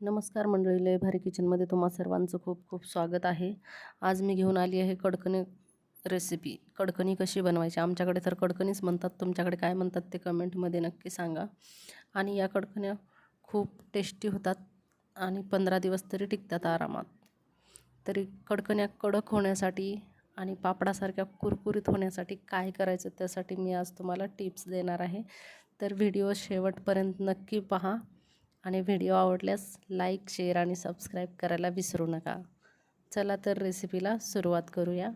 नमस्कार मंडळी लय भारी किचनमध्ये तुम्हा सर्वांचं खूप खूप स्वागत आहे. आज मी घेऊन आली आहे कडकणी रेसिपी कडकणी कशी बनवायची? आमच्याकडे तर कडकणीच म्हणतात. तुमच्याकडे काय म्हणतात ते कमेंटमध्ये नक्की सांगा. आणि या कडकण्या खूप टेस्टी होतात आणि पंधरा दिवस तरी टिकतात आरामात. तरी कडकण्या कडक होण्यासाठी आणि पापडासारख्या कुरकुरीत होण्यासाठी काय करायचं त्यासाठी मी आज तुम्हाला टिप्स देणार आहे. तर व्हिडिओ शेवटपर्यंत नक्की पहा. आणि व्हिडिओ आवडल्यास लाईक शेअर आणि सबस्क्राईब करायला विसरू नका. चला तर रेसिपीला सुरुवात करूया.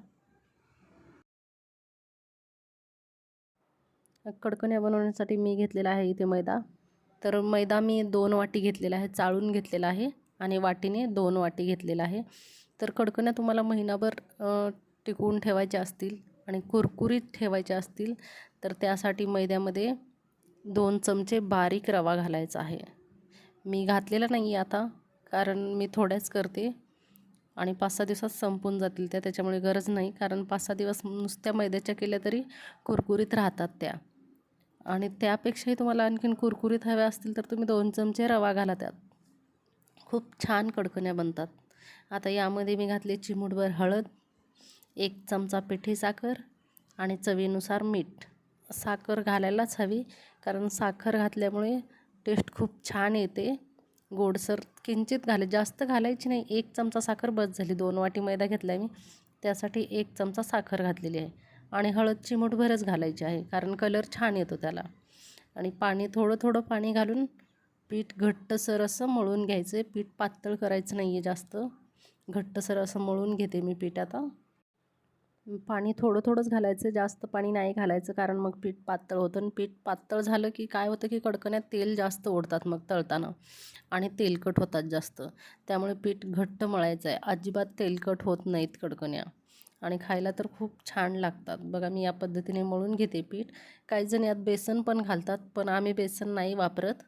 कडकण्या बनवण्यासाठी मी घेतलेला आहे इथे मैदा. तर मैदा मी दोन वाटी घेतलेला आहे चाळून घेतलेला आहे आणि वाटीने दोन वाटी घेतलेला आहे. तर कडकण्या तुम्हाला महिनाभर टिकवून ठेवायच्या असतील आणि कुरकुरीत ठेवायच्या असतील तर त्यासाठी मैद्यामध्ये दोन चमचे बारीक रवा घालायचा आहे. मी घातलेला नाही आहे आता कारण मी थोड्याच करते. आणि पाच सहा दिवसात संपून जातील त्या त्याच्यामुळे गरज नाही. कारण पाच सहा दिवस नुसत्या मैद्याच्या केल्या तरी कुरकुरीत राहतात त्या. आणि त्यापेक्षाही तुम्हाला आणखीन कुरकुरीत हव्या असतील तर तुम्ही दोन चमचे रवा घाला त्यात. खूप छान कडकण्या बनतात. आता यामध्ये मी घातले चिमूटभर हळद एक चमचा पिठी साखर आणि चवीनुसार मीठ. साखर घालायलाच हवी कारण साखर घातल्यामुळे टेस्ट खूप छान येते. गोडसर किंचित घाले जास्त घालायची नाही. एक चमचा साखर बस झाली. दोन वाटी मैदा घेतला आहे मी. त्यासाठी एक चमचा साखर घातलेली आहे. आणि हळद चिमूटभरच घालायची आहे कारण कलर छान येतो त्याला. आणि पाणी थोडं थोडं पाणी घालून पीठ घट्टसर असं मळून घ्यायचं आहे पीठ पातळ करायचं नाही आहे जास्त घट्टसर असं मळून घेते मी पीठ आता. पाणी थोडं थोडंच घालायचं जास्त पाणी नाही घालायचं कारण मग पीठ पातळ होतं आणि पीठ पातळ झालं की काय होतं की कडकण्यात तेल जास्त ओढतात मग तळताना आणि तेलकट होतात जास्त. त्यामुळे पीठ घट्ट मळायचं आहे. अजिबात तेलकट होत नाहीत कडकण्या आणि खायला तर खूप छान लागतात. बघा मी या पद्धतीने मळून घेते पीठ. काही जण यात बेसन पण घालतात पण आम्ही बेसन नाही वापरत.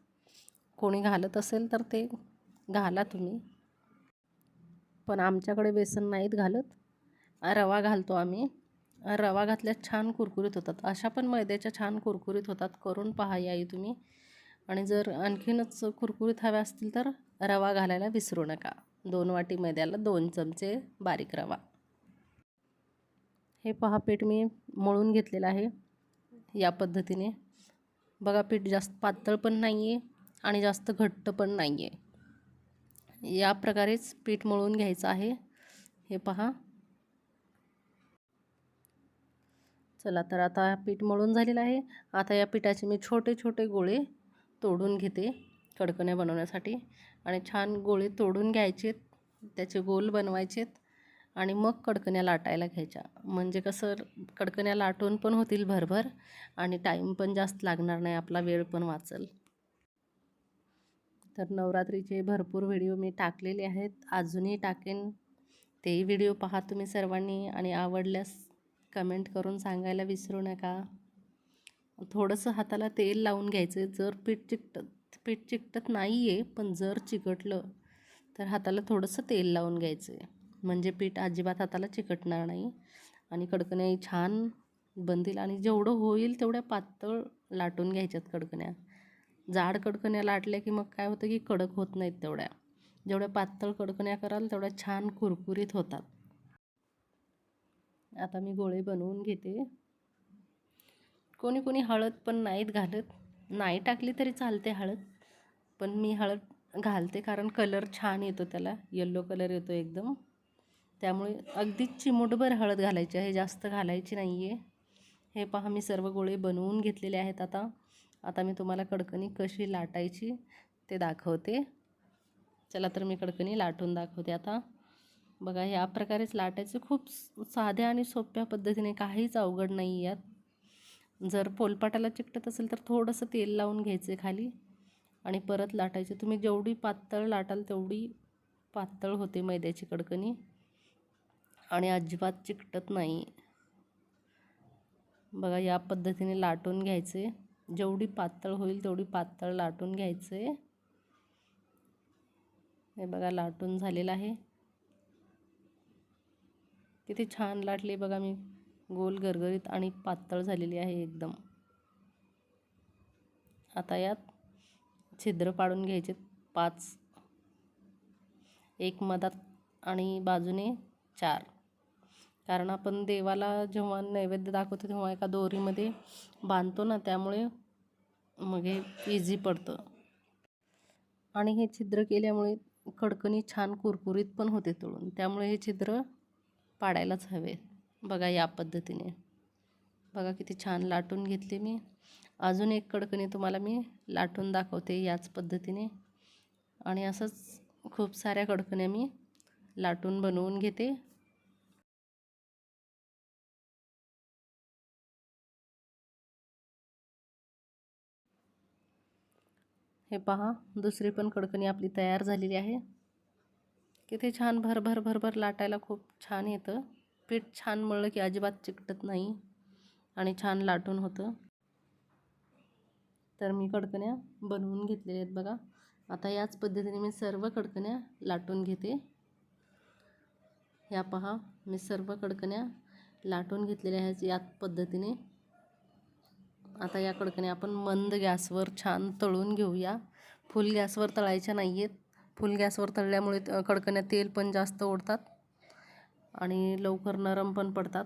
कोणी घालत असेल तर ते घाला तुम्ही. पण आमच्याकडे बेसन नाहीत घालत. रवा घालतो आम्ही. रवा घातल्यास छान कुरकुरीत होतात. अशा पण मैद्याच्या छान कुरकुरीत होतात. करून पहा याई तुम्ही. आणि जर आणखीनच कुरकुरीत हव्या असतील तर रवा घालायला विसरू नका. दोन वाटी मैद्याला दोन चमचे बारीक रवा. हे पहा पीठ मी मळून घेतलेलं आहे या पद्धतीने. बघा पीठ जास्त पातळ पण नाही आहे आणि जास्त घट्ट पण नाही आहे या प्रकारेच पीठ मळून घ्यायचं आहे. हे पहा. चला तर आता पीठ मळून झालेलं आहे. आता या पिठाचे मी छोटे छोटे गोळे तोडून घेते कडकण्या बनवण्यासाठी. आणि छान गोळे तोडून घ्यायचेत त्याचे गोल बनवायचेत आणि मग कडकण्या लाटायला घ्यायच्या. म्हणजे कसं कडकण्या लाटून पण होतील भरभर आणि टाईम पण जास्त लागणार नाही आपला वेळ पण वाचल. तर नवरात्रीचे भरपूर व्हिडिओ मी टाकलेले आहेत. अजूनही टाकेन. तेही व्हिडिओ पहा तुम्ही सर्वांनी आणि आवडल्यास कमेंट करून सांगायला विसरू नका. थोडंसं हाताला तेल लावून घ्यायचं. जर पीठ चिकटत पीठ चिकटत नाही आहे पण जर चिकटलं तर हाताला थोडंसं तेल लावून घ्यायचं आहे म्हणजे पीठ अजिबात हाताला चिकटणार नाही. आणि कडकण्या छान बनतील. आणि जेवढं होईल तेवढ्या पातळ लाटून घ्यायच्यात कडकण्या. जाड कडकण्या लाटल्या की मग काय होतं की कडक होत नाहीत तेवढ्या. जेवढ्या पातळ कडकण्या कराल तेवढ्या छान कुरकुरीत होतात. आता मी गोळे बनवून घेते. कोणी कोणी हळद पण नाहीत घालत. नाही टाकली तरी चालते हळद पण मी हळद घालते कारण कलर छान येतो त्याला येल्लो कलर येतो एकदम. त्यामुळे अगदी चिमूटभर हळद घालायची आहे जास्त घालायची नाही आहे हे पहा मी सर्व गोळे बनवून घेतलेले आहेत आता. आता मी तुम्हाला कडकणी कशी लाटायची ते दाखवते. चला तर मी कडकणी लाटून दाखवते आता. बघा ह्या प्रकारेच लाटायचे खूप साध्या आणि सोप्या पद्धतीने काहीच अवघड नाही यात. जर पोलपाटाला चिकटत असेल तर थोडंसं तेल लावून घ्यायचे खाली आणि परत लाटायचे. तुम्ही जेवढी पातळ लाटाल तेवढी पातळ होते मैद्याची कडकणी आणि अजिबात चिकटत नाही. बघा या पद्धतीने लाटून घ्यायचे. जेवढी पातळ होईल तेवढी पातळ लाटून घ्यायचे. हे बघा लाटून झालेलं आहे. किती छान लाटली बघा मी. गोल गरगरीत आणि पातळ झालेली आहे एकदम. आता यात छिद्र पाडून घ्यायचे पाच. एक मधात आणि बाजूने चार. कारण आपण देवाला जेव्हा नैवेद्य दाखवतो तेव्हा एका दोरीमध्ये बांधतो ना त्यामुळे मग हे इझी पडतं. आणि हे छिद्र केल्यामुळे कडकणी छान कुरकुरीत पण होते तळून. त्यामुळे हे छिद्र पाडायलाच हवे. बघा या पद्धतीने. बघा किती छान लाटून घेतले मी. अजून एक कडकणी तुम्हाला मी लाटून दाखवते याच पद्धतीने. आणि असंच खूप साऱ्या कडकण्या मी लाटून बनवून घेते. हे पहा दुसरी पण कडकणी आपली तयार झालेली आहे. किती छान भरभर भरभर लाटायला खूप छान येतं. पीठ छान मळलं की अजिबात चिकटत नाही आणि छान लाटून होतं. तर मी कडकण्या बनवून घेतलेल्या आहेत बघा. आता याच पद्धतीने मी सर्व कडकण्या लाटून घेते. ह्या पहा मी सर्व कडकण्या लाटून घेतलेल्या आहेत याच पद्धतीने. आता या कडकण्या आपण मंद गॅसवर छान तळून घेऊया. फुल गॅसवर तळायच्या नाही आहेत फुल गॅसवर तळल्यामुळे कडकण्या तेल पण जास्त ओढतात आणि लवकर नरम पण पडतात.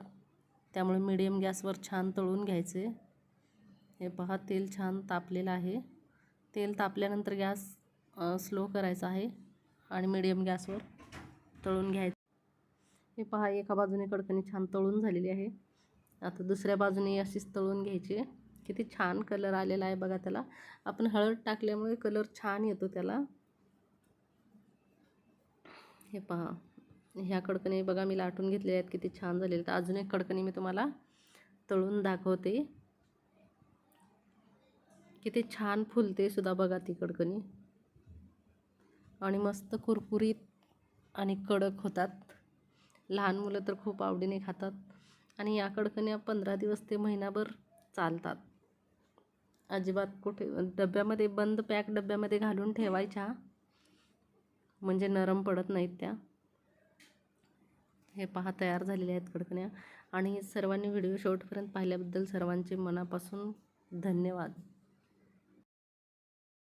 त्यामुळे मिडियम गॅसवर छान तळून घ्यायचे. हे पहा तेल छान तापलेलं आहे. तेल तापल्यानंतर गॅस स्लो करायचा आहे आणि मिडियम गॅसवर तळून घ्यायचं. हे पहा एका बाजूने कडकणी छान तळून झालेली आहे. आता दुसऱ्या बाजूने अशीच तळून घ्यायची. किती छान कलर आलेला आहे बघा त्याला. आपण हळद टाकल्यामुळे कलर छान येतो त्याला. हे पहा. ह्या कडकणी बघा मी लाटून घेतलेल्या आहेत. किती छान झालेले तर अजून एक कडकणी मी तुम्हाला तळून दाखवते. किती छान फुलते सुद्धा बघा ती कडकणी. आणि मस्त कुरकुरीत आणि कडक होतात. लहान मुलं तर खूप आवडीने खातात. आणि या कडकण्या पंधरा दिवस ते महिनाभर चालतात. अजिबात कुठे डब्यामध्ये बंद पॅक डब्यामध्ये घालून ठेवायच्या. म्हणजे नरम पडत नाहीत त्या. हे पहा तयार झालेले आहेत कडकण्या. आणि सर्वांनी व्हिडिओ शेवटपर्यंत पाहिल्याबद्दल सर्वांचे मनापासून धन्यवाद.